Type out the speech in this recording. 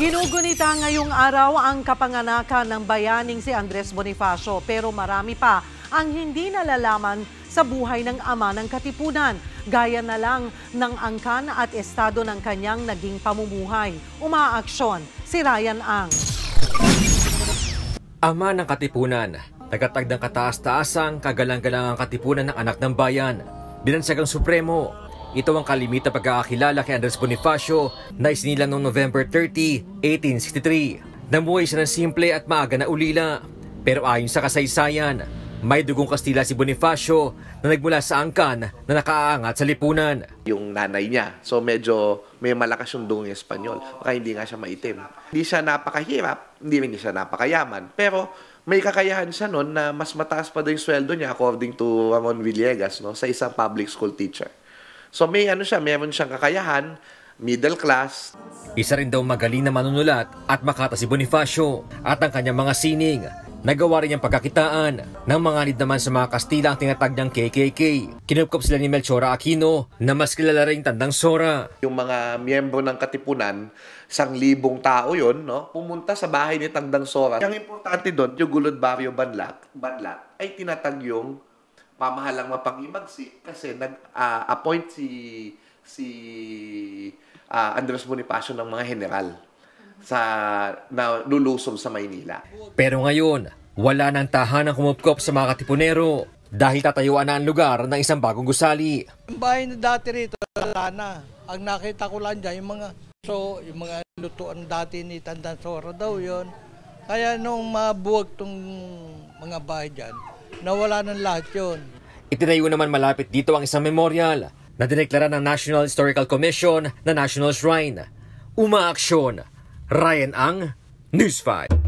Ginugunita ngayong araw ang kapanganakan ng bayaning si Andres Bonifacio pero marami pa ang hindi nalalaman sa buhay ng ama ng Katipunan. Gaya na lang ng angkan at estado ng kanyang naging pamumuhay. Umaaksyon si Ryan Ang. Ama ng Katipunan, tagatag ng kataas-taasang kagalang-galangang katipunan ng anak ng bayan. Binansagang Supremo, ito ang kalimitan pagkakakilala kay Andres Bonifacio na isinilang noong November 30, 1863. Namuhay siya ng simple at maaga na ulila. Pero ayon sa kasaysayan, may dugong Kastila si Bonifacio na nagmula sa angkan na nakaaangat sa lipunan. Yung nanay niya. So medyo may malakas yung dugong Espanyol. Baka hindi nga siya maitim. Hindi siya napakahirap, hindi rin siya napakayaman. Pero may kakayahan siya noon na mas mataas pa daw yung sweldo niya according to Ramon Villegas no, sa isang public school teacher. So may ano siya, meron siyang kakayahan, middle class. Isa rin daw magaling na manunulat at makata si Bonifacio at ang kanyang mga sining. Nagawa rin niyang pagkakitaan ng mga lead naman sa mga Kastila ang tinatag niyang KKK. Kinupkop sila ni Melchora Aquino na mas kilala rin tandang Sora. Yung mga miyembro ng Katipunan, isang libong tao yon no? pumunta sa bahay ni Tandang Sora. Ang importante doon, yung Gulod Barrio Banlac, Banlac ay tinatag yung pamahalang mapangimagsi kasi nag-appoint si si uh, Andres Bonifacio ng mga general sa na lulusob sa Maynila. Pero ngayon, wala nang tahanang kumupkop sa mga katipunero dahil tatayuan na ang lugar ng isang bagong gusali. Ang bahay na dati rito, wala na. Ang nakita ko lang dyan, yung mga so, yung mga lutuan dati ni Tandansora daw yon. Kaya nung mabuwag tong mga bahay dyan, nawala ng lahat yon. Itinayo naman malapit dito ang isang memorial na dineklara ng National Historical Commission na National Shrine. Umaaksyon, Ryan Ang, News 5.